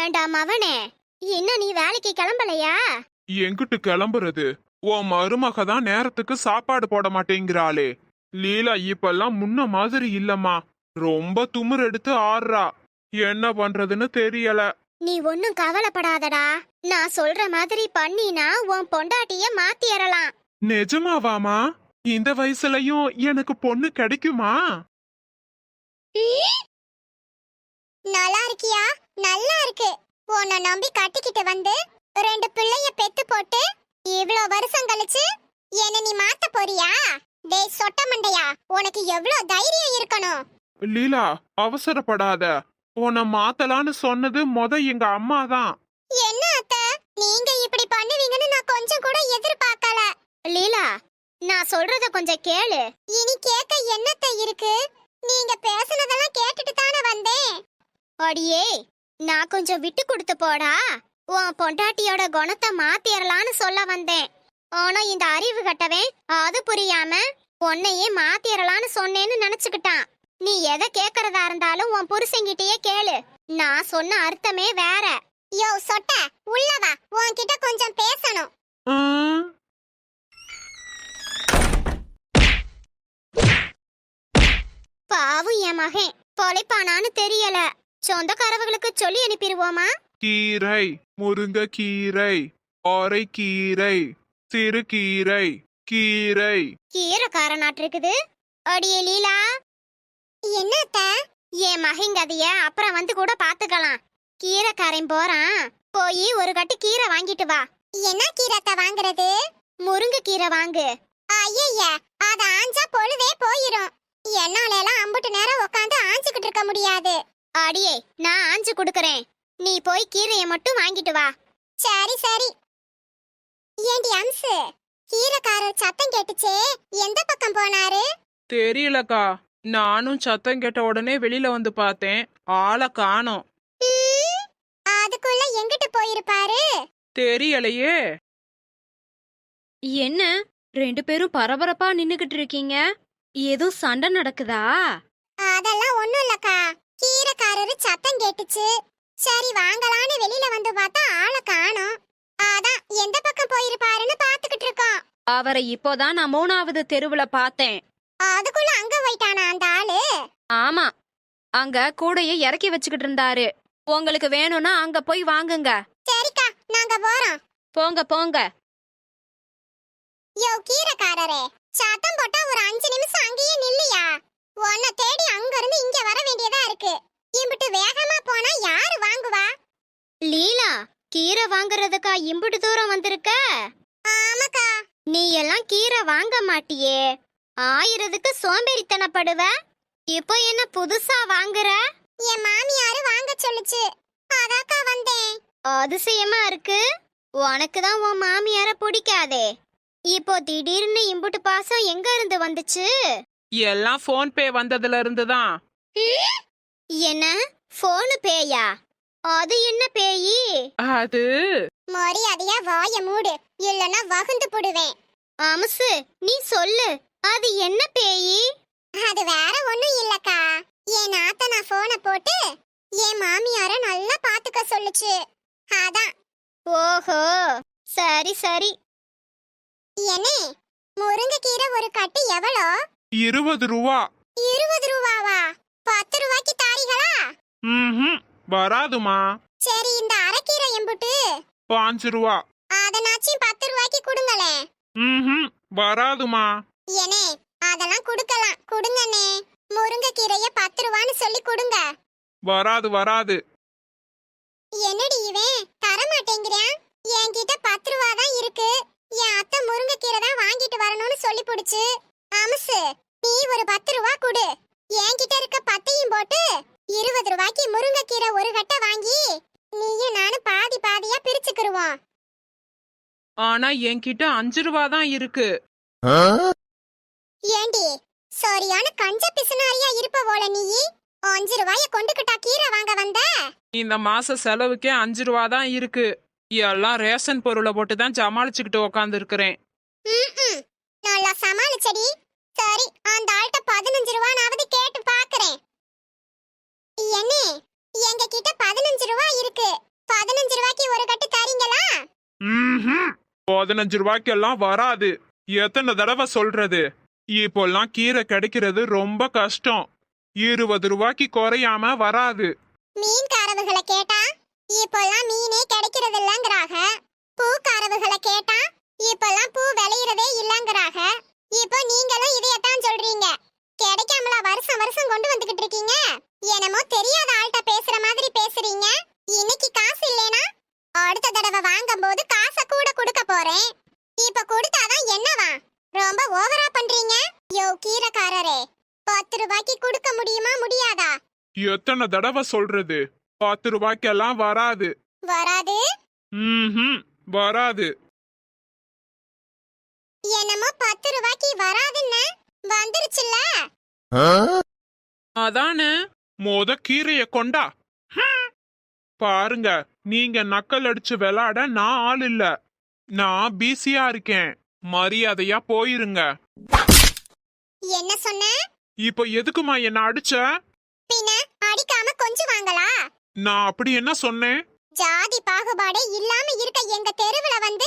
ஏண்டா மவனே? இன்னும் நீ வேலைக்கு கிளம்பலையா? எங்கிட்டு கிளம்புறது. உன் மருமக தான் நேரத்துக்கு சாப்பாடு போட மாட்டேங்கிறாளே. லீலா இப்பெல்லாம் முன்ன மாதிரி இல்லம்மா. ரொம்ப துமுறு எடுத்து ஆடுறா என்ன பண்றதுன்னு தெரியல. நீ ஒன்னும் கவலைப்படாதடா. நான் சொல்ற மாதிரி பண்ணினா உன் பொண்டாட்டிய மாத்திரலாம் நிஜமாவாமா இந்த வயசுலயும் எனக்கு பொண்ணு கிடைக்குமா? நல்லா இருக்கியா? நல்லா இருக்கு. உன்னை நம்பி கட்டிக்கிட்டு வந்து ரெண்டு பிள்ளைய பெத்து போட்டு இவ்ளோ வருஷம் கழிச்சு என்ன நீ மாத்த போறியா? டேய் சொட்ட மண்டையா? உனக்கு எவ்ளோ தைரியம் இருக்கணும்? லீலா அவசரப்படாத. உன்னை மாத்தலான்னு சொன்னது மொத எங்க அம்மா தான். என்ன அத்த? நீங்க இப்படி பண்ணுவீங்கன்னு நான் கொஞ்சம் கூட எதிர்பார்க்கல. லீலா நான் சொல்றத கொஞ்சம் கேளு. இனி கேட்க என்னத்த இருக்கு? நீங்க பேசுனதெல்லாம் கேட்டுட்டு தானே வந்தேன். அடியே நான் கொஞ்சம் விட்டு கொடுத்து போடா. உன் பொண்டாட்டியோட குணத்தை மாத்திரலான்னு சொல்ல வந்தேன். ஆனா இந்த அறிவு கட்டவன் அது புரியாம உன்னையே மாத்திரலான்னு சொன்னேன்னு நினைச்சுக்கிட்டான். நீ எதை கேக்குறதா இருந்தாலும் உன் புருஷன்கிட்டயே கேளு. நான் சொன்ன அர்த்தமே வேற. யோ சொட்ட உள்ள வா. உன்கிட்ட கொஞ்சம் பேசணும். ம், பாவும் என் மகன். பொழைப்பானான்னு தெரியல. சொந்தக்காரவங்களுக்கு சொல்லி அனுப்பிடுவோமா? கீரை முருங்க கீரை ஒரை கீரை சிறு கீரை கீரை. கீரைக்காரனாட்டு இருக்குது அடியே லீலா. என்னத்த? என் மகன் கதைய அப்புறம் வந்து கூட பாத்துக்கலாம் கீரைக்காரன் போறான். போய் ஒரு கட்டு கீரை வாங்கிட்டு வா. என்ன கீரைத்த வாங்குறது? முருங்கை கீரை வாங்கு. ஐய அத ஆஞ்சா பொழுதே போயிரும். என்னால எல்லாம் அம்புட்டு நேரம் உட்காந்து ஆஞ்சுக்கிட்டு இருக்க முடியாது. அடியே நான் ஆஞ்சு குடுக்கறேன். நீ போய் கீரைய மட்டும் வாங்கிட்டு வா. சரி சரி. ஏண்டி அம்சு கீரைக்காரர் சத்தம் கேட்டுச்சே எந்த பக்கம் போனாரு? தெரியலக்கா நானும் சத்தம் கேட்ட உடனே வெளியில வந்து பார்த்தேன் ஆளை காணோம். ம், அதுக்குள்ள எங்கிட்டு போயிருப்பாரு? தெரியலையே. என்ன ரெண்டு பேரும் பரபரப்பா நின்னுகிட்டு இருக்கீங்க? ஏதோ சண்டை நடக்குதா? கீரைக்காரரு சத்தம் கேட்டுச்சு. சரி வாங்கலான்னு வெளியில வந்து பார்த்தா ஆளை காணோம். அதான் எந்த பக்கம் போயிருப்பாருன்னு பாத்துக்கிட்டு இருக்கோம். அவரை இப்போதான் நான் மூணாவது தெருவுல பார்த்தேன். அதுக்குள்ள அங்க போயிட்டானா அந்த ஆளு? ஆமா அங்க கூடைய இறக்கி வச்சுக்கிட்டு இருந்தாரு. உங்களுக்கு வேணும்னா அங்க போய் வாங்குங்க. சரிக்கா நாங்க போறோம். போங்க போங்க. யோ கீரைக்காரரே சத்தம் போட்டா ஒரு அஞ்சு நிமிஷம் அங்கேயே நில்லையா? உன்னை தேடி அங்க இருந்து இங்க வர வேண்டியதா இருக்கு. இம்பிட்டு வேகமா போனா யாரு வாங்குவா? லீலா கீரை வாங்குறதுக்கா இம்பிட்டு தூரம் வந்திருக்க? ஆமாக்கா. நீ எல்லாம் கீரை வாங்க மாட்டியே. ஆயிரத்துக்கு சோம்பேறித்தனப்படுவ? இப்போ என்ன புதுசா வாங்குற? என் மாமியாரு வாங்க சொல்லுச்சு. அதாக்கா வந்தேன். அதிசயமா இருக்கு. உனக்கு தான் உன் மாமியார பிடிக்காதே. இப்போ திடீர்னு இம்புட்டு பாசம் எங்க இருந்து வந்துச்சு? எல்லாம் ஃபோன் பே வந்ததுல இருந்து தான். என்ன? போனு பேயா? அது என்ன பேயி? அது மரியாதையா வாய மூடு. இல்லனா வகுந்து போடுவேன். அமுசு நீ சொல்லு. அது என்ன பேயி? அது வேற ஒண்ணும் இல்லக்கா. என் நாத்த நான் போனை போட்டு என் மாமியார நல்லா பாத்துக்க சொல்லுச்சு. அதான். ஓஹோ. சரி சரி. என்னே முருங்கைக்கீரை ஒரு கட்டு எவ்வளோ? இருபது ரூபா. இருபது ரூபாவா? பத்து ரூபாய்க்கு தாரிகளா ம் வராதுமா. சரி இந்த அரைக்கீரை எம்புட்டு. பாஞ்சு ரூபா. அதனாச்சும் பத்து ரூபாய்க்கு கொடுங்களேன் ம் வராதுமா. ஏனே அதெல்லாம் கொடுக்கலாம். கொடுங்கண்ணே. முருங்கைக்கீரைய பத்து ரூபான்னு சொல்லி கொடுங்க. வராது வராது. என்னடி இவன்? தர மாட்டேங்கிறான் என்கிட்ட பத்து ரூபா தான் இருக்கு. என் அத்தை முருங்கைக்கீரை தான் வாங்கிட்டு வரணும்னு சொல்லி புடிச்சு. அமுசு நீ ஒரு பத்து ரூபா கொடு. என்கிட்ட இருக்க பத்தையும் போட்டு இருபது ரூபாய்க்கு முருங்கைக்கீரை ஒரு கட்டை வாங்கி நீயும் நானும் பாதி பாதியா பிரிச்சுக்கிருவோம். ஆனா என்கிட்ட அஞ்சு ரூபா தான் இருக்கு. ஏண்டி சரியான கஞ்ச பிசுனாரியா இருப்ப போல நீ? அஞ்சு ரூபாய கொண்டுகிட்டா கீரை வாங்க வந்த? இந்த மாச செலவுக்கே அஞ்சு ரூபா தான் இருக்கு. எல்லாம் ரேஷன் பொருளை போட்டு தான் சமாளிச்சுக்கிட்டு உக்காந்து இருக்கிறேன். நல்லா சமாளிச்சடி. சரி அந்த ஆள்கிட்ட பதினஞ்சு ரூபா பதினஞ்சு ரூபாய்க்கெல்லாம் வராது. எத்தனை தடவை சொல்றது? இப்போல்லாம் கீரை கிடைக்கிறது ரொம்ப கஷ்டம். இருபது ரூபாய்க்கு குறையாம வராது. மீன்காரவுகளை கேட்டா இப்போல்லாம் மீனே கிடைக்கிறது இல்லங்கறாக பூக்காரவுகளை கேட்டா இப்போல்லாம் பூ விளையிறதே இல்லங்கறாக இப்போ நீங்களும் இதையத்தான் சொல்றீங்க கிடைக்காமலா வருஷம் வருஷம் கொண்டு வந்துகிட்டு இருக்கீங்க என்னமோ தெரியாத ஆள்கிட்ட பேசுற மாதிரி பேசுறீங்க இன்னைக்கு காசு இல்லைனா அடுத்த தடவை வாங்கும்போது காசை கூட கொடுக்க போறேன் இப்ப கொடுத்தாதான் என்னவா ரொம்ப ஓவரா பண்றீங்க யோ கீரைக்காரரே பத்து ரூபாய்க்கு கொடுக்க முடியுமா முடியாதா எத்தனை தடவை சொல்றது? பத்து ரூபாய்க்கெல்லாம் வராது. வராது? ம்ஹும். வராது. என்னமோ பத்து ரூபாய்க்கு வராதுன்னு வந்துருச்சுல்ல? அதானே மொத கீரைய கொண்டா. ஹம். பாருங்க நீங்க நக்கல் அடிச்சு விளையாட நான் ஆள் இல்ல. நான் பிஸியா இருக்கேன். மரியாதையா போயிருங்க. என்ன சொன்ன? இப்ப எதுக்குமா என்ன அடிச்ச? நான் அப்படி என்ன சொன்னேன்? ஜாதி பாகுபாடே இல்லாம இருக்க எங்க தெருவுல வந்து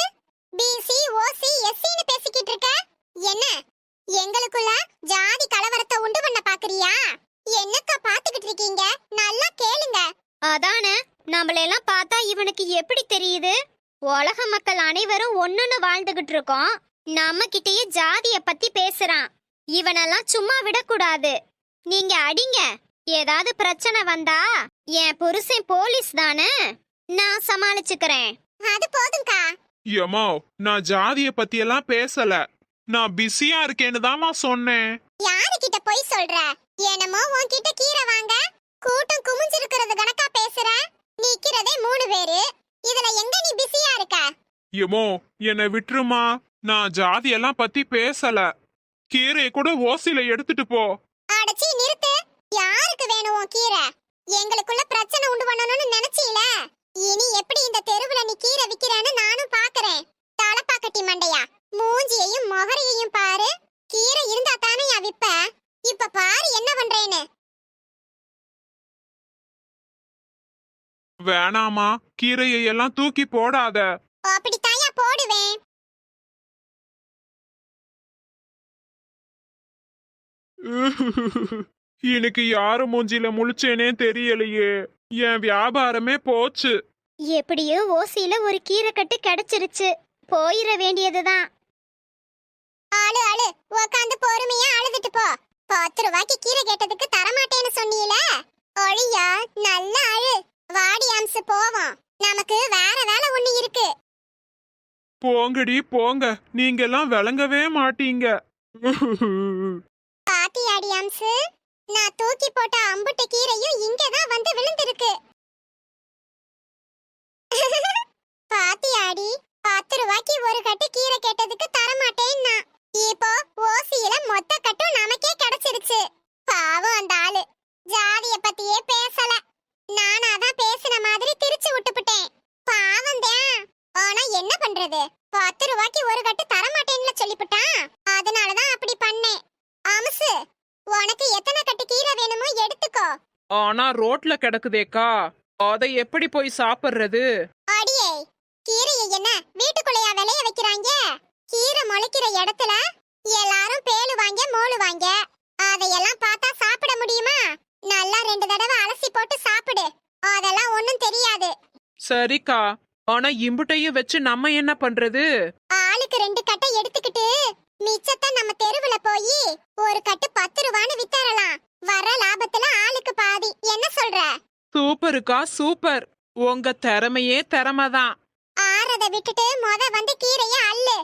பிசி ஓசி எஸ்சின்னு பேசிக்கிட்டு இருக்க? என்ன? எங்களுக்குள்ள ஜாதி கலவரத்தை உண்டு பண்ண பாக்குறியா? என்னக்கா பாத்துக்கிட்டு இருக்கீங்க? நல்லா கேளுங்க. அதானே நம்மளெல்லாம் பார்த்தா இவனுக்கு எப்படி தெரியுது? உலக மக்கள் அனைவரும் ஒண்ணுன்னு வாழ்ந்துகிட்டு இருக்கோம். நம்ம கிட்டயே ஜாதிய பத்தி பேசுறான். இவனெல்லாம் சும்மா விடக்கூடாது. நீங்க அடிங்க. ஏதாவது பிரச்சனை வந்தா என் புருஷன் போலீஸ் தானே? நான் சமாளிச்சுக்கிறேன். அது போதும்க்கா. ஏமோ நான் ஜாதிய பத்தி எல்லாம் பேசல. நான் பிஸியா இருக்கேன்னு தாமா சொன்னேன். யாருகிட்ட போய் சொல்ற? என்னமோ உன்கிட்ட கீரை வாங்க கூட்டம் குமிஞ்சிருக்கிறது கணக்கா பேசுற? நிக்கிறதே மூணு பேரு. இதுல எங்க நீ பிஸியா இருக்க? ஏமோ என்னை விட்டுருமா? நான் ஜாதியெல்லாம் பத்தி பேசல. கீரைய கூட ஓசில எடுத்துட்டு போ. அடச்சி யாருக்கு வேணும் உன் கீரை? எங்களுக்குள்ள பிரச்சனை உண்டு பண்ணணும்னு நினைச்சீல. இனி எப்படி இந்த தெருவுல நீ கீரை விக்கிறேன்னு நானும் பாக்குறேன். தலப்பாக்கட்டி மண்டையா மூஞ்சியையும் மொகரையையும் பாரு. கீரை இருந்தா தானே யா விப்ப இப்ப பாரு என்ன பண்றேன்னு. வேணாமா கீரையை எல்லாம் தூக்கி போடாத. அப்படித்தாயா போடுவேன். இன்னைக்கு யாரு மூஞ்சில முழிச்சேனே தெரியலையே. என் வியாபாரமே போச்சு. எப்படியோ ஓசியில ஒரு கீரை கட்டு கிடைச்சிருச்சு. போயிட வேண்டியதுதான். ஆளு ஆளு உக்காந்து பொறுமையா அழுதுட்டு போ. பத்து ரூபாய்க்கு கீரை கேட்டதுக்கு தரமாட்டேன்னு சொன்னீல. ஒழியா நல்ல அழு வாடி அம்சு போவோம். நமக்கு வேற வேலை ஒண்ணு இருக்கு. போங்கடி போங்க. நீங்க எல்லாம் விளங்கவே மாட்டீங்க. பாத்தியாடி அம்சு. நான் தூக்கி போட்ட அம்புட்டு கீரையும் இங்கதான் வந்து விழுந்திருக்கு. பாத்தியாடி பத்து ரூபாய்க்கு ஒரு கட்டு கீரை கேட்டதுக்கு தரமாட்டேன்னா. இப்போ ஓசியில மொத்த கட்டும் நமக்கே கிடைச்சிருச்சு. பாவம் அந்த ஆளு. ஜாதிய பத்தியே பேசல. நானாதான் பேசின மாதிரி திருச்சு விட்டுப்புட்டேன். பாவம் தான். ஆனா என்ன பண்றது? பத்து ரூபாய்க்கு ஒரு கட்டு தரமாட்டேன்னு சொல்லிப்புட்டான். அதனாலதான் அப்படி பண்ணேன். அமுசு உனக்கு எத்தனை ஆனா ரோட்ல கிடக்குதேக்கா. அதை எப்படி போய் சாப்பிடுறது? அடியே கீரையை என்ன? வீட்டுக்குள்ளேயா விளைய வைக்கிறாங்க? கீரை முளைக்கிற இடத்துல எல்லாரும் பேணுவாங்க மோளுவாங்க அதையெல்லாம் பார்த்தா சாப்பிட முடியுமா? நல்லா ரெண்டு தடவை அலசி போட்டு சாப்பிடு. அதெல்லாம் ஒண்ணும் தெரியாது. சரிக்கா. ஆனா இம்புட்டையும் வச்சு நம்ம என்ன பண்றது? ஆளுக்கு ரெண்டு கட்டை எடுத்துக்கிட்டு மிச்சத்தை நம்ம தெருவுல போய் ஒரு கட்டு பத்து ரூபான்னு வித்தரலாம். வர லாபத்துல ஆளுக்கு பாதி. என்ன சொல்ற? சூப்பருக்கா சூப்பர். உங்க திறமையே திறமைதான். ஆறத விட்டுட்டு மொத வந்து கீரைய அள்ளு.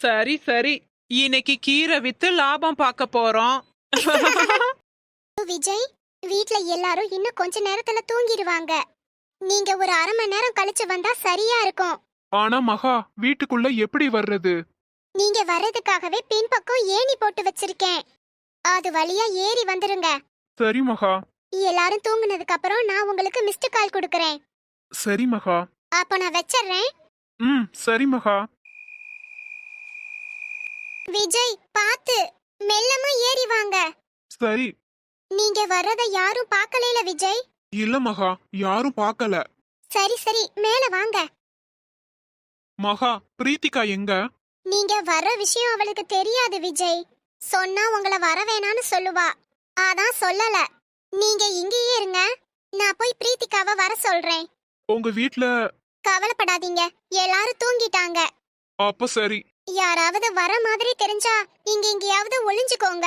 சரி சரி. இன்னைக்கு கீரை வித்து லாபம் பார்க்க போறோம். விஜய் வீட்ல எல்லாரும் இன்னும் கொஞ்ச நேரத்துல தூங்கிடுவாங்க. நீங்க ஒரு அரை மணி நேரம் கழிச்சு வந்தா சரியா இருக்கும். ஆனா மகா வீட்டுக்குள்ள எப்படி வர்றது? நீங்க வர்றதுக்காகவே பின்பக்கம் ஏணி போட்டு வச்சிருக்கேன். அது வழியா ஏறி வந்துருங்க. சரி மகா. எல்லாரும் தூங்குனதுக்கு அப்புறம் நான் உங்களுக்கு மிஸ்டு கால் கொடுக்கறேன். சரி மகா. அப்ப நான் வச்சிடுறேன் ம் சரி மகா. விஜய் பாத்து. மெல்லமா ஏறி வாங்க. சரி. நீங்க வர்றத யாரும் பார்க்கலைல விஜய்? இல்ல மகா. யாரும் பார்க்கல. சரி சரி. மேல வாங்க. மகா பிரீத்திகா எங்க? நீங்க வர்ற விஷயம் அவளுக்கு தெரியாது விஜய். சொன்னா உங்களை வர வேணான்னு சொல்லுவா. அதான் சொல்லல. நீங்க இங்கேயே இருங்க. நான் போய் பிரீத்திகாவை வர சொல்றேன். உங்க வீட்ல கவலைப்படாதீங்க. எல்லாரும் தூங்கிட்டாங்க. அப்ப சரி. யாராவது வர மாதிரி தெரிஞ்சா இங்க எங்கேயாவது ஒளிஞ்சுக்கோங்க.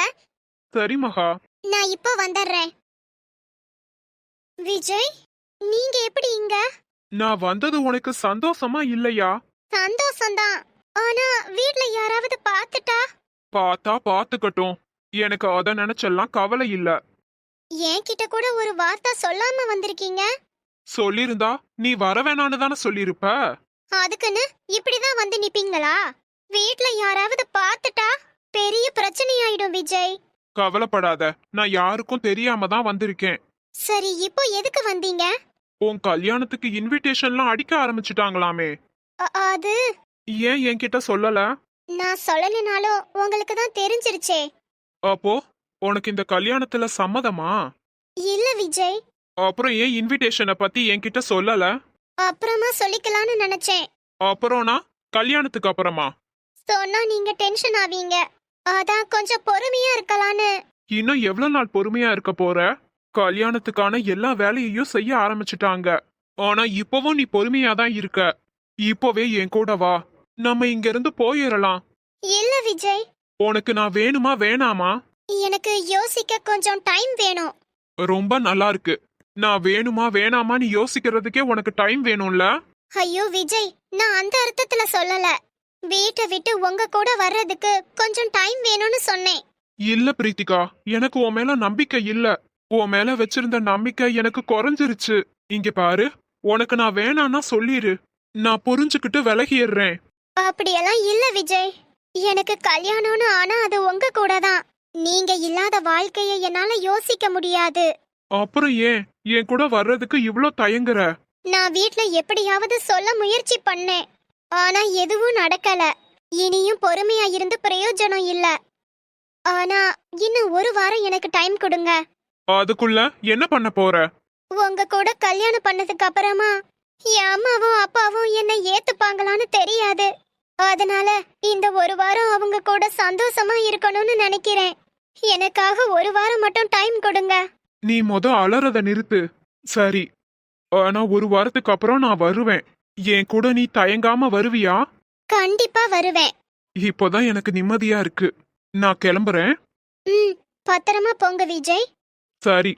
சரி மகா. நான் இப்போ வந்துடுறேன் விஜய் நீங்க எப்படி இங்க? நான் வந்தது உனக்கு சந்தோஷமா இல்லையா? சந்தோஷம்தான். ஆனா வீட்ல யாராவது பார்த்துட்டா? பார்த்தா பாத்துக்கட்டும் எனக்கு அத நினைச்செல்லாம் கவலை இல்ல. என்கிட்ட கூட ஒரு வார்த்தை சொல்லாம வந்திருக்கீங்க? சொல்லிருந்தா நீ வர வேணான்னு தானே சொல்லிருப்ப? அதுக்குன்னு இப்படிதான் வந்து நிப்பீங்களா? வீட்ல யாராவது பார்த்துட்டா பெரிய பிரச்சனையாயிடும் விஜய். கவலைப்படாத நான் யாருக்கும் தெரியாம தான் வந்திருக்கேன். சரி இப்போ எதுக்கு வந்தீங்க? உன் கல்யாணத்துக்கு இன்விடேஷன்லாம் அடிக்க ஆரம்பிச்சிட்டாங்களாமே. அது? ஏன் என்கிட்ட சொல்லல? நான் சொல்லலைனாலும் உங்களுக்கு தான் தெரிஞ்சிருச்சே. அப்போ உனக்கு இந்த கல்யாணத்துல சம்மதமா? இல்ல விஜய். அப்புறம் ஏன் இன்விடேஷனை பத்தி என்கிட்ட சொல்லல? அப்புறமா சொல்லிக்கலாம்னு நினைச்சேன். அப்புறம்னா கல்யாணத்துக்கு அப்புறமா? சொன்னா நீங்க டென்ஷன் ஆவீங்க. அதான் கொஞ்சம் பொறுமையா இருக்கலான்னு. இன்னும் எவ்வளவு நாள் பொறுமையா இருக்க போற? கல்யாணத்துக்கான எல்லா வேலையையும் செய்ய ஆரம்பிச்சிட்டாங்க. ஆனா இப்பவும் நீ பொறுமையா தான் இருக்க. இப்போவே என் கூட வா. நம்ம இங்க இருந்து போயிடலாம் இல்ல விஜய். உனக்கு நான் வேணுமா வேணாமா? எனக்கு யோசிக்க கொஞ்சம் டைம் வேணும். ரொம்ப நல்லா இருக்கு. நான் வேணுமா வேணாமான்னு யோசிக்கிறதுக்கே உனக்கு டைம் வேணும்ல? ஐயோ விஜய் நான் அந்த அர்த்தத்துல சொல்லல. வீட்டை விட்டு உங்க கூட வர்றதுக்கு கொஞ்சம் டைம் வேணும்னு சொன்னேன். இல்ல பிரீத்திகா எனக்கு உன் மேல நம்பிக்கை இல்ல. உன் மேல வச்சிருந்த நம்பிக்கை எனக்கு குறைஞ்சிருச்சு. இங்க பாரு உனக்கு நான் வேணான்னா சொல்லிரு. நான் புரிஞ்சுக்கிட்டு விலகிடுறேன். அப்படியெல்லாம் இல்ல விஜய். எனக்கு கல்யாணம்னு ஆனா அது உங்க கூட தான் நீங்க இல்லாத வாழ்க்கைய என்னால யோசிக்க முடியாது. அப்புறம் ஏன்? என் கூட வர்றதுக்கு இவ்ளோ தயங்குற? நான் வீட்ல எப்படியாவது சொல்ல முயற்சி பண்ணேன். ஆனா எதுவும் நடக்கல. இனியும் பொறுமையா இருந்து பிரயோஜனம் இல்ல. ஆனா இன்னும் ஒரு வாரம் எனக்கு டைம் கொடுங்க. அதுக்குள்ள என்ன பண்ண போற? உங்க கூட கல்யாணம் பண்ணதுக்கு அப்புறமா என் அம்மாவும் அப்பாவும் என்னை ஏத்துப்பாங்களான்னு தெரியாது. அதனால இந்த ஒரு வாரம் அவங்க கூட சந்தோஷமா இருக்கணும்னு நினைக்கிறேன். எனக்காக ஒரு வாரம் மட்டும் டைம் கொடுங்க. நீ மொத அலறத நிறுத்து. சரி. ஆனா ஒரு வாரத்துக்கு அப்புறம் நான் வருவேன். என் கூட நீ தயங்காம வருவியா? கண்டிப்பா வருவேன். இப்போதான் எனக்கு நிம்மதியா இருக்கு. நான் கிளம்புறேன். ம் பத்திரமா போங்க விஜய். சரி.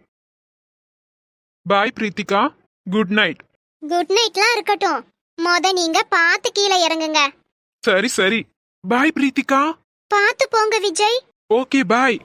Bye Preethika good night good நைட்லாம் இருக்கட்டும். மொத நீங்க பார்த்து கீழே இறங்குங்க. சரி சரி. பாய் பிரீத்திகா. பார்த்து போங்க விஜய். Okay bye